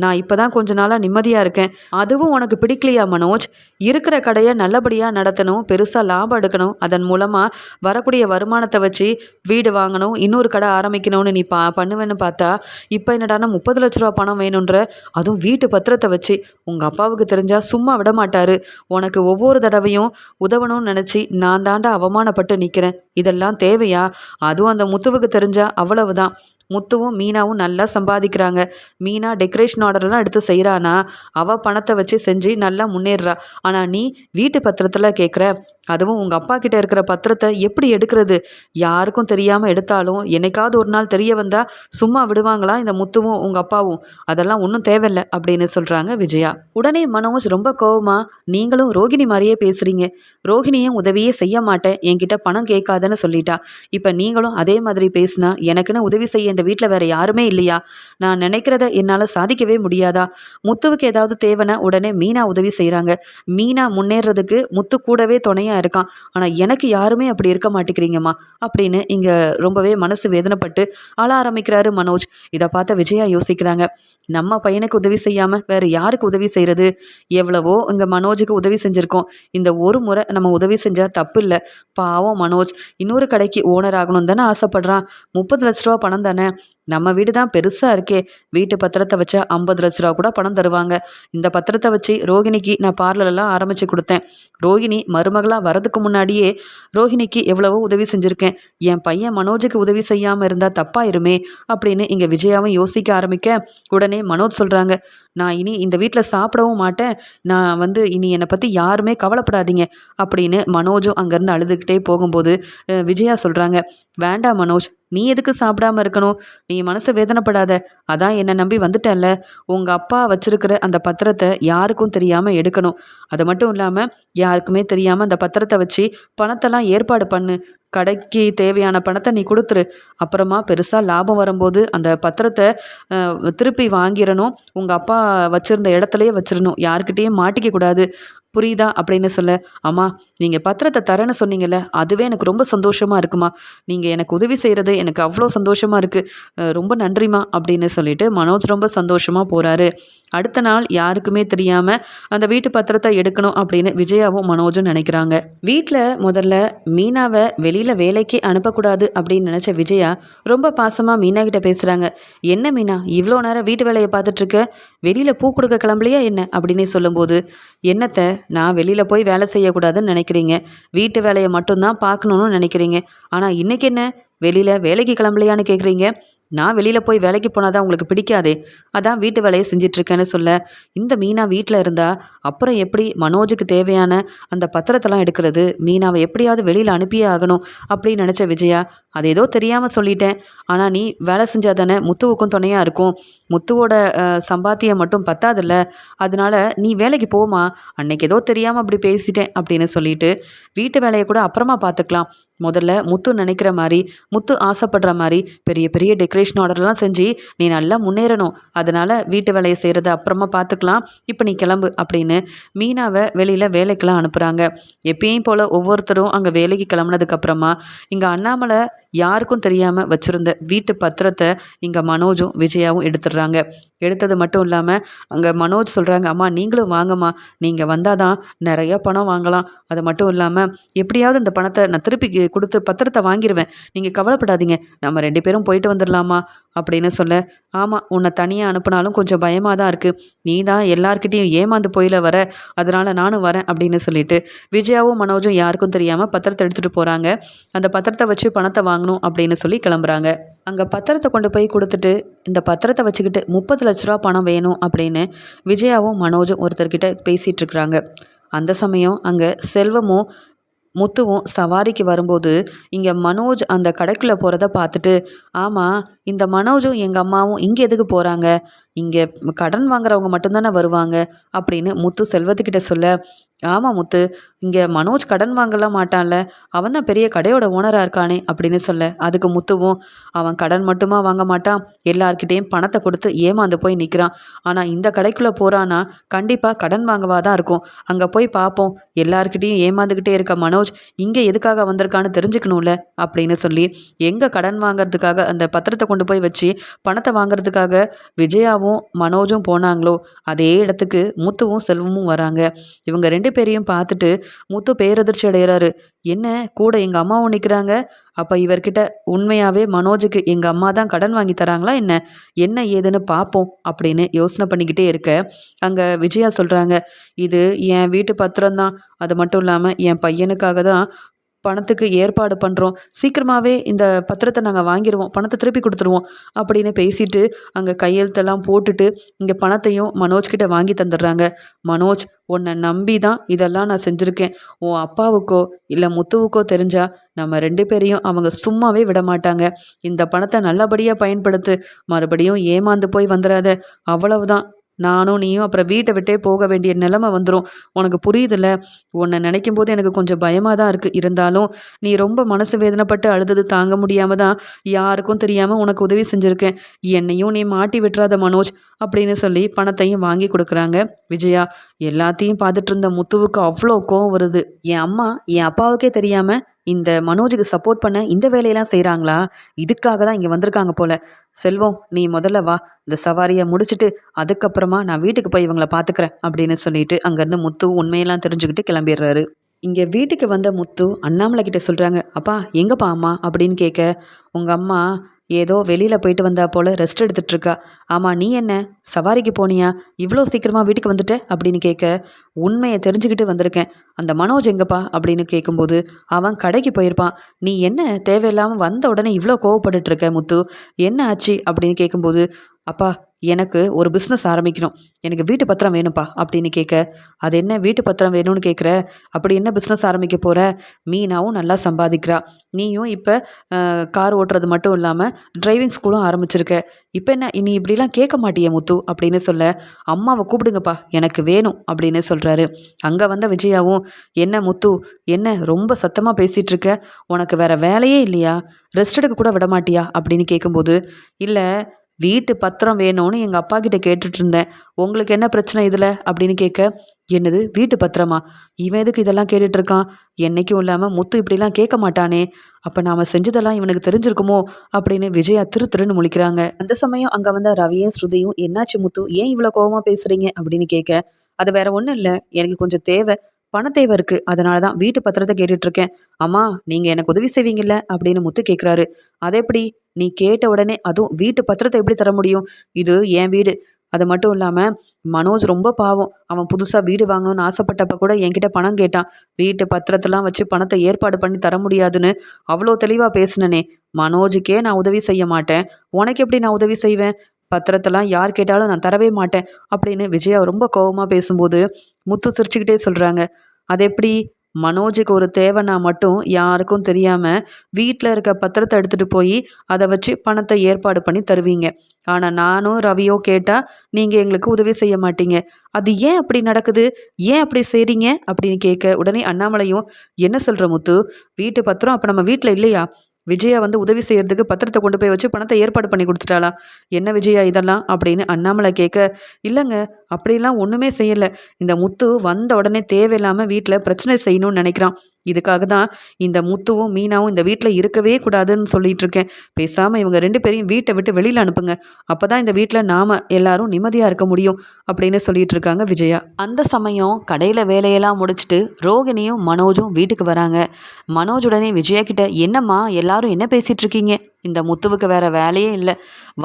நான் இப்போ தான் கொஞ்ச நாளாக நிம்மதியாக இருக்கேன். அதுவும் உனக்கு பிடிக்கலையா மனோஜ்? இருக்கிற கடையை நல்லபடியாக நடத்தணும் பெருசாக லாபம் எடுக்கணும். அதன் மூலமாக வரக்கூடிய வருமானத்தை வச்சு வீடு வாங்கணும் இன்னொரு கடை ஆரம்பிக்கணும்னு நீ பா பண்ணுவேன்னு பார்த்தா இப்போ என்னடா முப்பது லட்ச ரூபா பணம் வேணுன்ற அதுவும் வீட்டு பத்திரத்தை வச்சு உங்கள் அப்பாவுக்கு தெரிஞ்சால் சும்மா விட மாட்டார். உனக்கு ஒவ்வொரு தடவையும் உதவணும்னு நினச்சி நான் தாண்டா அவமானப்பட்டு நிற்கிறேன் இதெல்லாம் தேவையா? அதுவும் அந்த முத்துவுக்கு தெரிஞ்சால் அவ்வளவுதான். முத்துவும் மீனாவும் நல்லா சம்பாதிக்கிறாங்க. மீனா டெக்கரேஷன் ஆர்டர்லாம் எடுத்து செய்கிறானா அவள் பணத்தை வச்சு செஞ்சு நல்லா முன்னேறா. ஆனால் நீ வீட்டு பத்திரத்தில் கேட்குற அதுவும் உங்கள் அப்பா கிட்ட இருக்கிற பத்திரத்தை எப்படி எடுக்கிறது? யாருக்கும் தெரியாமல் எடுத்தாலும் என்னைக்காவது ஒரு நாள் தெரிய வந்தால் சும்மா விடுவாங்களா இந்த முத்துவும் உங்கள் அப்பாவும்? அதெல்லாம் ஒன்றும் தேவையில்லை அப்படின்னு சொல்கிறாங்க விஜயா. உடனே மனோஜ் ரொம்ப கோவமாக நீங்களும் ரோகிணி மாதிரியே பேசுகிறீங்க ரோகிணியும் உதவியே செய்ய மாட்டேன். என்கிட்ட பணம் கேட்காதன்னு சொல்லிட்டா. இப்போ நீங்களும் அதே மாதிரி பேசினா எனக்குன்னு உதவி செய்ய இந்த வீட்டில் வேற யாருமே இல்லையா? நான் நினைக்கிறத என்னால் சாதிக்கவே முடியாதா? முத்துவுக்கு ஏதாவது தேவைன்னா உடனே மீனா உதவி செய்கிறாங்க மீனா முன்னேறதுக்கு முத்து கூடவே துணையாக இருக்கான். ஆனால் எனக்கு யாருமே அப்படி இருக்க மாட்டேங்கிறீங்கம்மா அப்படின்னு இங்கே ரொம்பவே மனசு வேதனைப்பட்டு அழ ஆரம்பிக்கிறாரு மனோஜ். இதை பார்த்த விஜயா யோசிக்கிறாங்க நம்ம பையனுக்கு உதவி செய்யாமல் வேறு யாருக்கு உதவி செய்கிறது எவ்வளவோ இங்கே மனோஜுக்கு உதவி செஞ்சுருக்கோம். இந்த ஒரு முறை நம்ம உதவி செஞ்சால் தப்பு இல்லை. பாவம் மனோஜ் இன்னொரு கடைக்கு ஓனர் ஆகணும் தானே ஆசைப்படுறான். முப்பது லட்ச ரூபா பணம் தானே? நம்ம வீடு தான் பெருசாக இருக்கே. வீட்டு பத்திரத்தை வச்சா ஐம்பது லட்ச ரூபா கூட பணம் தருவாங்க. இந்த பத்திரத்தை வச்சு ரோகிணிக்கு நான் பார்லரெல்லாம் ஆரம்பித்து கொடுத்தேன். ரோகிணி மருமகளாக வரதுக்கு முன்னாடியே ரோஹிணிக்கு எவ்வளவோ உதவி செஞ்சுருக்கேன். என் பையன் மனோஜுக்கு உதவி செய்யாமல் இருந்தால் தப்பாயிருமே அப்படின்னு இங்கே விஜயாவும் யோசிக்க ஆரம்பிக்க உடனே மனோஜ் சொல்கிறாங்க நான் இனி இந்த வீட்டில் சாப்பிடவும் மாட்டேன். நான் வந்து இனி என்னை பற்றி யாருமே கவலைப்படாதீங்க. அப்படின்னு மனோஜும் அங்கேருந்து அழுதுகிட்டே போகும்போது விஜயா சொல்கிறாங்க வேண்டாம் மனோஜ். நீ எதுக்கு சாப்பிடாம இருக்கணும்? நீ மனசு வேதனைப்படாத. அதான் என்னை நம்பி வந்துட்டல்ல உங்கள் அப்பா வச்சிருக்கிற அந்த பத்திரத்தை யாருக்கும் தெரியாமல் எடுக்கணும். அது மட்டும் இல்லாமல் யாருக்குமே தெரியாமல் அந்த பத்திரத்தை வச்சு பணத்தெல்லாம் ஏற்பாடு பண்ணு. கடைக்கு தேவையான பணத்தை நீ கொடுத்துரு. அப்புறமா பெருசாக லாபம் வரும்போது அந்த பத்திரத்தை திருப்பி வாங்கிடணும். உங்கள் அப்பா வச்சுருந்த இடத்துலையே வச்சிடணும். யாருக்கிட்டேயும் மாட்டிக்க கூடாது. புரியுதா அப்படின்னு சொல்ல அம்மா நீங்கள் பத்திரத்தை தரேன்னு சொன்னீங்கல்ல அதுவே எனக்கு ரொம்ப சந்தோஷமாக இருக்குமா? நீங்கள் எனக்கு உதவி செய்கிறது எனக்கு அவ்வளோ சந்தோஷமாக இருக்குது ரொம்ப நன்றிம்மா அப்படின்னு சொல்லிட்டு மனோஜ் ரொம்ப சந்தோஷமாக போகிறாரு அடுத்த நாள் யாருக்குமே தெரியாமல் அந்த வீட்டு பத்திரத்தை எடுக்கணும் அப்படின்னு விஜயாவும் மனோஜும் நினைக்கிறாங்க. வீட்டில் முதல்ல மீனாவை வெளியில் வேலைக்கு அனுப்பக்கூடாது அப்படின்னு நினச்ச விஜயா ரொம்ப பாசமாக மீனா கிட்ட பேசுகிறாங்க என்ன மீனா இவ்வளோ நேரம் வீட்டு வேலையை பார்த்துட்ருக்க வெளியில் பூ கொடுக்க கிளம்பலையா என்ன? அப்படின்னு சொல்லும்போது என்னத்தை நான் வெளியில் போய் வேலை செய்யக்கூடாதுன்னு நினைக்கிறீங்க. வீட்டு வேலையை மட்டும்தான் பார்க்கணுன்னு நினைக்கிறீங்க. ஆனால் இன்றைக்கி என்ன? வெளியில் வேலைக்கு கிளம்பலையான்னு கேட்குறீங்க நான் வெளியில் போய் வேலைக்கு போனால் தான் உங்களுக்கு பிடிக்காதே? அதான் வீட்டு வேலையை செஞ்சிட்ருக்கேன்னு சொல்ல. இந்த மீனா வீட்டில் இருந்தால் அப்புறம் எப்படி மனோஜுக்கு தேவையான அந்த பத்திரத்தெல்லாம் எடுக்கிறது? மீனாவை எப்படியாவது வெளியில் அனுப்பியே ஆகணும் அப்படின்னு நினச்ச விஜயா அது ஏதோ தெரியாமல் சொல்லிட்டேன். ஆனால் நீ வேலை செஞ்சால் தானே முத்துவுக்கும் துணையாக இருக்கும். முத்துவோட சம்பாத்தியம் மட்டும் பத்தாதில்ல. அதனால நீ வேலைக்கு போமா? அன்னைக்கு ஏதோ தெரியாமல் அப்படி பேசிட்டேன் அப்படின்னு சொல்லிட்டு வீட்டு வேலையை கூட அப்புறமா பார்த்துக்கலாம் முதல்ல முத்து நினைக்கிற மாதிரி முத்து ஆசைப்படுற மாதிரி பெரிய பெரிய டெக்கரேஷன் ஆர்டர்லாம் செஞ்சு நீ நல்லா முன்னேறணும். அதனால் வீட்டு வேலையை செய்கிறத அப்புறமா பார்த்துக்கலாம் இப்போ நீ கிளம்பு அப்படின்னு மீனாவை வெளியில் வேலைக்கெல்லாம் அனுப்புகிறாங்க எப்பயும் போல் ஒவ்வொருத்தரும் அங்கே வேலைக்கு கிளம்புனதுக்கப்புறமா இங்கே அண்ணாமலை யாருக்கும் தெரியாமல் வச்சுருந்த வீட்டு பத்திரத்தை இங்கே மனோஜும் விஜயாவும் எடுத்துடுறாங்க. எடுத்தது மட்டும் இல்லாமல் அங்கே மனோஜ் சொல்கிறாங்க அம்மா நீங்களும் வாங்கம்மா. நீங்கள் வந்தால் தான் நிறையா பணம் வாங்கலாம். அது மட்டும் இல்லாமல் எப்படியாவது இந்த பணத்தை நான் திருப்பி கொடுத்து பத்திரத்தை வாங்கிடுவேன் நீங்கள் கவலைப்படாதீங்க. நம்ம ரெண்டு பேரும் போயிட்டு வந்துடலாமா? அப்படின்னு சொல்ல ஆமாம் உன்னை தனியாக அனுப்புனாலும் கொஞ்சம் பயமாக தான் இருக்குது நீ தான் எல்லார்கிட்டேயும் ஏமாந்து போயில வர. அதனால் நானும் வரேன் அப்படின்னு சொல்லிட்டு விஜயாவும் மனோஜும் யாருக்கும் தெரியாமல் பத்திரத்தை எடுத்துகிட்டு போகிறாங்க அந்த பத்திரத்தை வச்சு பணத்தை வாங்க வாங்கணும் அப்படின்னு சொல்லி கிளம்புறாங்க. அங்கே பத்திரத்தை கொண்டு போய் கொடுத்துட்டு இந்த பத்திரத்தை வச்சுக்கிட்டு முப்பது லட்ச ரூபா பணம் வேணும் அப்படின்னு விஜயாவும் மனோஜும் ஒருத்தர்கிட்ட பேசிகிட்டு இருக்கிறாங்க. அந்த சமயம் அங்கே செல்வமும் முத்துவும் சவாரிக்கு வரும்போது இங்கே மனோஜ் அந்த கடைக்குள்ளே போகிறத பார்த்துட்டு ஆமாம் இந்த மனோஜும் எங்கள் அம்மாவும் இங்கே எதுக்கு போகிறாங்க இங்கே கடன் வாங்குறவங்க மட்டும்தானே வருவாங்க அப்படின்னு முத்து செல்வத்துக்கிட்ட சொல்ல ஆமாம் முத்து இங்கே மனோஜ் கடன் வாங்கலாம் மாட்டான்ல அவன் தான் பெரிய கடையோட ஓனராக இருக்கானே அப்படின்னு சொல்ல. அதுக்கு முத்துவும் அவன் கடன் மட்டுமா வாங்க மாட்டான்? எல்லார்கிட்டேயும் பணத்தை கொடுத்து ஏமாந்து போய் நிற்கிறான் ஆனால் இந்த கடைக்குள்ளே போகிறான்னா கண்டிப்பாக கடன் வாங்கவா தான் இருக்கும். அங்கே போய் பார்ப்போம் எல்லார்கிட்டேயும் ஏமாந்துக்கிட்டே இருக்க மனோஜ் இங்கே எதுக்காக வந்திருக்கான்னு தெரிஞ்சுக்கணும்ல அப்படின்னு சொல்லி எங்கே கடன் வாங்குறதுக்காக அந்த பத்திரத்தை கொண்டு போய் வச்சு பணத்தை வாங்குறதுக்காக விஜயாவும் மனோஜும் போனாங்களோ அதே இடத்துக்கு முத்துவும் செல்வமும் வராங்க. இவங்க ரெண்டு பேரையும் பார்த்துட்டு முத்து பேரதிர்ச்சி அடைகிறாரு என்ன கூட எங்கள் அம்மாவும் நிற்கிறாங்க அப்போ இவர்கிட்ட உண்மையாகவே மனோஜுக்கு எங்கள் அம்மா தான் கடன் வாங்கி தராங்களா என்ன? என்ன ஏதுன்னு பார்ப்போம் அப்படின்னு யோசனை பண்ணிக்கிட்டே இருக்க. அங்கே விஜயா சொல்கிறாங்க இது என் வீட்டு பத்திரம்தான். அது மட்டும் இல்லாமல் என் பையனுக்காக தான் பணத்துக்கு ஏற்பாடு பண்ணுறோம் சீக்கிரமாகவே இந்த பத்திரத்தை நாங்கள் வாங்கிடுவோம் பணத்தை திருப்பி கொடுத்துருவோம் அப்படின்னு பேசிட்டு அங்கே கையெழுத்தெல்லாம் போட்டுட்டு இங்கே பணத்தையும் மனோஜ் கிட்ட வாங்கி தந்துடுறாங்க. மனோஜ் உன்னை நம்பி தான் இதெல்லாம் நான் செஞ்சுருக்கேன். உன் அப்பாவுக்கோ இல்லை முத்துவுக்கோ தெரிஞ்சால் நம்ம ரெண்டு பேரையும் அவங்க சும்மாவே விட மாட்டாங்க. இந்த பணத்தை நல்லபடியாக பயன்படுத்து மறுபடியும் ஏமாந்து போய் வந்துடாத அவ்வளவுதான். நானும் நீயும் அப்புறம் வீட்டை விட்டே போக வேண்டிய நிலைமை வந்துடும் உனக்கு புரியுதுல்ல? உன்னை நினைக்கும் போது எனக்கு கொஞ்சம் பயமாக தான் இருக்குது இருந்தாலும் நீ ரொம்ப மனசு வேதனைப்பட்டு அழுதது தாங்க முடியாமல் தான் யாருக்கும் தெரியாமல் உனக்கு உதவி செஞ்சுருக்கேன். என்னையும் நீ மாட்டி விட்டுறாத மனோஜ் அப்படின்னு சொல்லி பணத்தையும் வாங்கி கொடுக்குறாங்க விஜயா. எல்லாத்தையும் பார்த்துட்டு இருந்த முத்துவுக்கு அவ்வளோ கோவம் வருது. என் அம்மா என் அப்பாவுக்கே தெரியாமல் இந்த மனோஜுக்கு சப்போர்ட் பண்ண இந்த வேலையெல்லாம் செய்கிறாங்களா இதுக்காக தான் இங்கே வந்திருக்காங்க போல. செல்வம் நீ முதல்ல வா. இந்த சவாரியை முடிச்சுட்டு அதுக்கப்புறமா நான் வீட்டுக்கு போய் இவங்களை பார்த்துக்கிறேன் அப்படின்னு சொல்லிட்டு அங்கேருந்து முத்து உண்மையெல்லாம் தெரிஞ்சுக்கிட்டு கிளம்பிடுறாரு. இங்கே வீட்டுக்கு வந்த முத்து அண்ணாமலை கிட்ட சொல்கிறாங்க அப்பா எங்கப்பா அம்மா? அப்படின்னு கேட்க உங்கள் அம்மா ஏதோ வெளியில் போயிட்டு வந்தா போல் ரெஸ்ட் எடுத்துட்ருக்கா ஆமாம் நீ என்ன? சவாரிக்கு போனியா? இவ்வளோ சீக்கிரமாக வீட்டுக்கு வந்துட்ட? அப்படின்னு கேட்க உண்மையை தெரிஞ்சுக்கிட்டு வந்திருக்கேன். அந்த மனோஜ் எங்கப்பா? அப்படின்னு கேட்கும்போது அவன் கடைக்கு போயிருப்பான். நீ என்ன? தேவையில்லாமல் வந்த உடனே இவ்வளோ கோவப்பட்டுட்டு இருக்க முத்து. என்ன ஆச்சு? அப்படின்னு கேட்கும்போது அப்பா எனக்கு ஒரு பிஸ்னஸ் ஆரம்பிக்கணும். எனக்கு வீட்டு பத்திரம் வேணும்ப்பா அப்படின்னு கேட்க அது என்ன வீட்டு பத்திரம் வேணும்னு கேட்குற? அப்படி என்ன பிஸ்னஸ் ஆரம்பிக்க போகிற மீனாவும் நல்லா சம்பாதிக்கிறா. நீயும் இப்போ கார் ஓட்டுறது மட்டும் இல்லாமல் டிரைவிங் ஸ்கூலும் ஆரம்பிச்சிருக்க. இப்போ என்ன இனி இப்படிலாம் கேட்க மாட்டிய முத்து அப்படின்னு சொல்ல அம்மாவை கூப்பிடுங்கப்பா எனக்கு வேணும் அப்படின்னு சொல்கிறாரு அங்கே வந்த விஜயாவும் என்ன முத்து என்ன ரொம்ப சத்தமாக பேசிகிட்டு இருக்க உனக்கு வேறு வேலையே இல்லையா? ரெஸ்ட் எடுக்க கூட விட மாட்டியா? அப்படின்னு கேட்கும்போது இல்லை வீட்டு பத்திரம் வேணும்னு எங்கள் அப்பா கிட்ட கேட்டுட்டு இருந்தேன் உங்களுக்கு என்ன பிரச்சனை இதில்? அப்படின்னு கேட்க என்னது வீட்டு பத்திரமா? இவன் எதுக்கு இதெல்லாம் கேட்டுட்டு இருக்கான் என்னைக்கும் இல்லாமல் முத்து இப்படிலாம் கேட்க மாட்டானே. அப்போ நாம் செஞ்சதெல்லாம் இவனுக்கு தெரிஞ்சிருக்குமோ? அப்படின்னு விஜயா திரு திருன்னு முழிக்கிறாங்க. அந்த சமயம் அங்கே வந்த ரவியும் ஸ்ருதியும் என்னாச்சு முத்து? ஏன் இவ்வளோ கோபமாக பேசுகிறீங்க அப்படின்னு கேட்க அது வேற ஒன்றும் இல்லை. எனக்கு கொஞ்சம் தேவை. பண தேவை இருக்குது அதனால தான் வீட்டு பத்திரத்தை கேட்டுட்டு இருக்கேன் அம்மா நீங்கள் எனக்கு உதவி செய்வீங்கல்ல? அப்படின்னு முத்து கேட்குறாரு அதை எப்படி? நீ கேட்ட உடனே அதுவும் வீட்டு பத்திரத்தை எப்படி தர முடியும்? இது என் வீடு. அது மட்டும் இல்லாமல் மனோஜ் ரொம்ப பாவம். அவன் புதுசாக வீடு வாங்கணும்னு ஆசைப்பட்டப்ப கூட என்கிட்ட பணம் கேட்டான். வீட்டு பத்திரத்தெல்லாம் வச்சு பணத்தை ஏற்பாடு பண்ணி தர முடியாதுன்னு அவ்வளோ தெளிவாக பேசினனே. மனோஜுக்கே நான் உதவி செய்ய மாட்டேன். உனக்கு எப்படி நான் உதவி செய்வேன்? பத்திரத்தெல்லாம் யார் கேட்டாலும் நான் தரவே மாட்டேன் அப்படின்னு விஜயா ரொம்ப கோபமாக பேசும்போது முத்து சிரிச்சுக்கிட்டே சொல்கிறாங்க அது எப்படி? மனோஜுக்கு ஒரு தேவைன்னா மட்டும் யாருக்கும் தெரியாமல் வீட்டில் இருக்க பத்திரத்தை எடுத்துகிட்டு போய் அதை வச்சு பணத்தை ஏற்பாடு பண்ணி தருவீங்க. ஆனால் நானும் ரவியோ கேட்டால் நீங்கள் எங்களுக்கு உதவி செய்ய மாட்டீங்க. அது ஏன் அப்படி நடக்குது? ஏன் அப்படி செய்கிறீங்க அப்படின்னு கேட்க உடனே அண்ணாமலையும் என்ன சொல்கிற முத்து? வீட்டு பத்திரம் அப்போ நம்ம வீட்டில் இல்லையா? விஜயா வந்து உதவி செய்யறதுக்கு பத்திரத்தை கொண்டு போய் வச்சு பணத்தை ஏற்பாடு பண்ணி கொடுத்துட்டாளா? என்ன விஜயா இதெல்லாம்? அப்படின்னு அண்ணாமலை கேட்க இல்லைங்க அப்படிலாம் ஒன்றுமே செய்யலை. இந்த முத்து வந்த உடனே தேவையில்லாமல் வீட்டில் பிரச்சனை செய்யணும்னு நினைக்கிறான். இதுக்காக தான் இந்த முத்துவும் மீனாவும் இந்த வீட்டில் இருக்கவே கூடாதுன்னு சொல்லிட்டு இருக்கேன் பேசாமல் இவங்க ரெண்டு பேரையும் வீட்டை விட்டு வெளியில் அனுப்புங்க. அப்போ தான் இந்த வீட்டில் நாம் எல்லாரும் நிம்மதியாக இருக்க முடியும் அப்படின்னு சொல்லிட்டு இருக்காங்க விஜயா. அந்த சமயம் கடையில் வேலையெல்லாம் முடிச்சுட்டு ரோகிணியும் மனோஜும் வீட்டுக்கு வராங்க. மனோஜ் உடனே விஜயா கிட்ட என்னம்மா எல்லாரும் என்ன பேசிகிட்டு இருக்கீங்க இந்த முத்துவுக்கு வேற வேலையே இல்லை.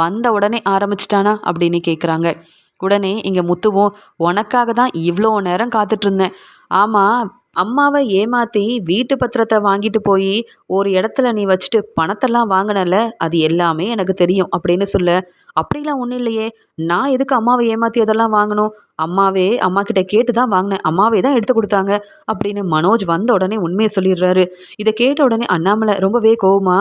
வந்த உடனே ஆரம்பிச்சிட்டானா? அப்படின்னு கேட்குறாங்க உடனே இங்கே முத்துவும் உனக்காக தான் இவ்வளோ நேரம் காத்துட்ருந்தேன் ஆமாம் அம்மாவை ஏமாற்றி வீட்டு பத்திரத்தை வாங்கிட்டு போய் ஒரு இடத்துல நீ வச்சுட்டு பணத்தெல்லாம் வாங்கினல அது எல்லாமே எனக்கு தெரியும் அப்படின்னு சொல்ல. அப்படிலாம் ஒன்றும் இல்லையே. நான் எதுக்கு அம்மாவை ஏமாற்றி அதெல்லாம் வாங்கணும்? அம்மாவே அம்மா கிட்ட கேட்டு தான் வாங்கினேன். அம்மாவே தான் எடுத்து கொடுத்தாங்க அப்படின்னு மனோஜ் வந்த உடனே உண்மையை சொல்லிடுறாரு. இதை கேட்ட உடனே அண்ணாமலை ரொம்பவே கோவமா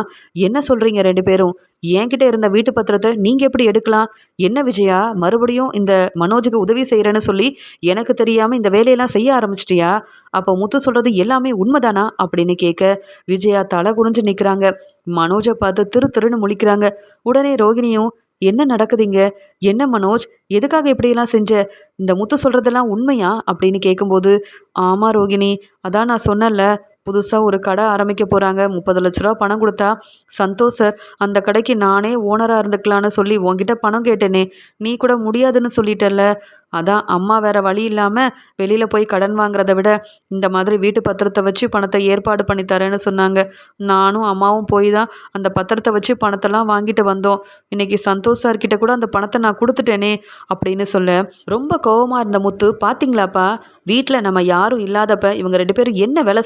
என்ன சொல்கிறீங்க ரெண்டு பேரும்? என்கிட்ட இருந்த வீட்டு பத்திரத்தை நீங்கள் எப்படி எடுக்கலாம்? என்ன விஜயா மறுபடியும் இந்த மனோஜுக்கு உதவி செய்கிறேன்னு சொல்லி எனக்கு தெரியாமல் இந்த வேலையெல்லாம் செய்ய ஆரம்பிச்சிட்டியா? அப்போ முத்து சொல்கிறது எல்லாமே உண்மைதானா? அப்படின்னு கேட்க விஜயா தலை குனிஞ்சு நிற்கிறாங்க மனோஜை பார்த்து திரு திருன்னு முழிக்கிறாங்க. உடனே ரோகிணியும் என்ன நடக்குதுங்க என்ன மனோஜ்? எதுக்காக இப்படியெல்லாம் செஞ்ச? இந்த முத்து சொல்கிறதெல்லாம் உண்மையா? அப்படின்னு கேட்கும்போது ஆமாம் ரோகிணி அதான் நான் சொன்னேன்ல. புதுசாக ஒரு கடை ஆரம்பிக்க போகிறாங்க முப்பது லட்ச ரூபா பணம் கொடுத்தா சந்தோஷ் சார் அந்த கடைக்கு நானே ஓனராக இருந்துக்கலான்னு சொல்லி உங்ககிட்ட பணம் கேட்டேனே. நீ கூட முடியாதுன்னு சொல்லிட்டல்ல அதான் அம்மா வேற வழி இல்லாமல் வெளியில் போய் கடன் வாங்குறத விட இந்த மாதிரி வீட்டு பத்திரத்தை வச்சு பணத்தை ஏற்பாடு பண்ணி தரேன்னு சொன்னாங்க. நானும் அம்மாவும் போய் தான் அந்த பத்திரத்தை வச்சு பணத்தெல்லாம் வாங்கிட்டு வந்தோம். இன்னைக்கு சந்தோஷ் சார்கிட்ட கூட அந்த பணத்தை நான் கொடுத்துட்டேனே அப்படின்னு சொல்ல ரொம்ப கோபமாக இருந்த முத்து பார்த்தீங்களாப்பா வீட்டில் நம்ம யாரும் இல்லாதப்ப இவங்க ரெண்டு பேரும் என்ன வேலை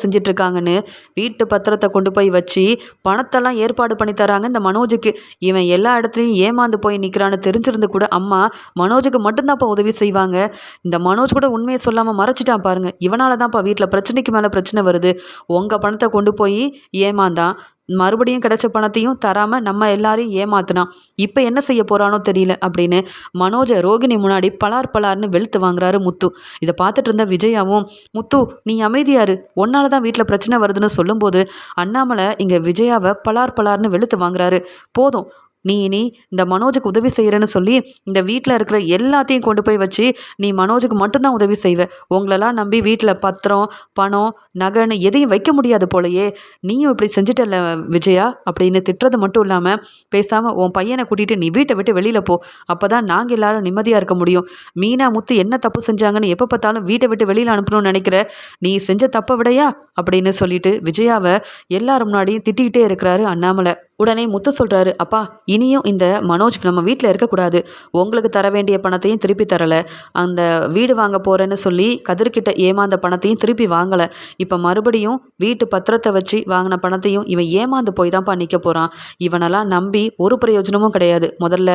இருக்காங்கன்னு வீட்டு பத்திரத்தை கொண்டு போய் வச்சு பணத்தெல்லாம் ஏற்பாடு பண்ணி தராங்க இந்த மனோஜுக்கு. இவன் எல்லா இடத்துலையும் ஏமாந்து போய் நிற்கிறான்னு தெரிஞ்சிருந்து கூட அம்மா மனோஜுக்கு மட்டும்தான்ப்பா உதவி செய்வாங்க. இந்த மனோஜ் கூட உண்மையை சொல்லாமல் மறைச்சிட்டான் பாருங்க. இவனால தான்ப்பா வீட்டில் பிரச்சனைக்கு மேலே பிரச்சனை வருது. உங்கள் பணத்தை கொண்டு போய் ஏமாந்தான். மறுபடியும் கிடைச்ச பணத்தையும் தராமல் நம்ம எல்லாரையும் ஏமாத்தினான் இப்போ என்ன செய்ய போகிறானோ தெரியல அப்படின்னு மனோஜை ரோகிணி முன்னாடி பலார் பலார்னு வெளுத்து வாங்குறாரு முத்து. இதை பார்த்துட்டு இருந்த விஜயாவும் முத்து நீ அமைதியாரு. ஒன்னால தான் வீட்டில் பிரச்சனை வருதுன்னு சொல்லும்போது அண்ணாமலை இங்கே விஜயாவை பலார் பலார்னு வெளுத்து வாங்குறாரு. போதும் நீ இனி இந்த மனோஜுக்கு உதவி செய்கிறேன்னு சொல்லி இந்த வீட்டில் இருக்கிற எல்லாத்தையும் கொண்டு போய் வச்சு நீ மனோஜுக்கு மட்டும்தான் உதவி செய்வ. உங்களெல்லாம் நம்பி வீட்டில் பத்திரம் பணம் நகைன்னு எதையும் வைக்க முடியாது போலையே. நீயும் இப்படி செஞ்சுட்டல விஜயா? அப்படின்னு திட்டுறது மட்டும் இல்லாமல் பேசாமல் உன் பையனை கூட்டிகிட்டு நீ வீட்டை விட்டு வெளியில் போ. அப்போ தான் நாங்கள் எல்லாரும் நிம்மதியாக இருக்க முடியும். மீனா முத்து என்ன தப்பு செஞ்சாங்கன்னு எப்போ பார்த்தாலும் வீட்டை விட்டு வெளியில் அனுப்பணும்னு நினைக்கிற. நீ செஞ்ச தப்பை விடையா? அப்படின்னு சொல்லிட்டு விஜயாவை எல்லாரும் முன்னாடியும் திட்டிக்கிட்டே இருக்கிறாரு அண்ணாமலை. உடனே முத்து சொல்கிறாரு அப்பா இனியும் இந்த மனோஜ் நம்ம வீட்டில் இருக்கக்கூடாது. உங்களுக்கு தர வேண்டிய பணத்தையும் திருப்பி தரலை. அந்த வீடு வாங்க போகிறேன்னு சொல்லி கதிர்கிட்ட ஏமாந்த பணத்தையும் திருப்பி வாங்கலை. இப்போ மறுபடியும் வீட்டு பத்திரத்தை வச்சு வாங்கின பணத்தையும் இவன் ஏமாந்து போய் தான்ப்பா நிற்க போகிறான் இவனெல்லாம் நம்பி ஒரு பிரயோஜனமும் கிடையாது. முதல்ல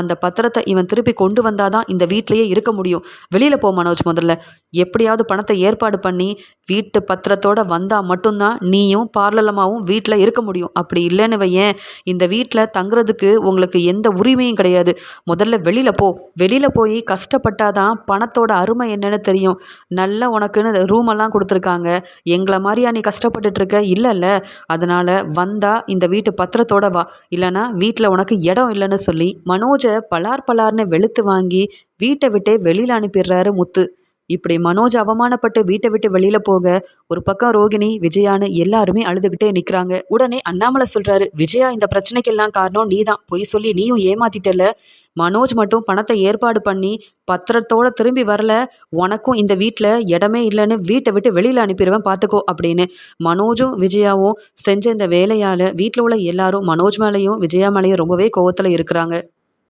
அந்த பத்திரத்தை இவன் திருப்பி கொண்டு வந்தால் தான் இந்த வீட்டிலையே இருக்க முடியும். வெளியில் போ மனோஜ் முதல்ல. எப்படியாவது பணத்தை ஏற்பாடு பண்ணி வீட்டு பத்திரத்தோட வந்தால் மட்டும்தான் நீயும் பார்லலமாவும் வீட்டில் இருக்க முடியும். அப்படி இல்லைன்னு வையேன் இந்த வீட்டில் தங்குறதுக்கு உங்களுக்கு எந்த உரிமையும் கிடையாது. முதல்ல வெளியில் போ. வெளியில் போய் கஷ்டப்பட்டாதான் பணத்தோட அருமை என்னன்னு தெரியும். நல்ல உனக்குன்னு ரூமெல்லாம் கொடுத்துருக்காங்க. எங்களை மாதிரியா நீ கஷ்டப்பட்டுட்டு இருக்க இல்லைல்ல. அதனால் வந்தால் இந்த வீட்டு பத்திரத்தோட வா. இல்லைன்னா வீட்டில் உனக்கு இடம் இல்லைன்னு சொல்லி மனோஜை பலார் பலார்னு வெளுத்து வாங்கி வீட்டை விட்டே வெளியில் அனுப்பிடுறாரு முத்து. இப்படி மனோஜ் அவமானப்பட்டு வீட்டை விட்டு வெளியில போக ஒரு பக்கம் ரோகிணி விஜயான்னு எல்லாருமே அழுதுகிட்டே நிக்கிறாங்க. உடனே அண்ணாமலை சொல்றாரு விஜயா இந்த பிரச்சனைக்கெல்லாம் காரணம் நீதான். பொய் சொல்லி நீயும் ஏமாத்திட்டல. மனோஜ் மட்டும் பணத்தை ஏற்பாடு பண்ணி பத்திரத்தோட திரும்பி வரல. உனக்கும் இந்த வீட்டில் இடமே இல்லைன்னு வீட்டை விட்டு வெளியில் அனுப்பிடுவேன் பார்த்துக்கோ அப்படின்னு மனோஜும் விஜயாவும் செஞ்ச இந்த வேலையால் வீட்டில் உள்ள எல்லாரும் மனோஜ் மேலேயும் விஜயா மேலேயும் ரொம்பவே கோவத்தில் இருக்கிறாங்க.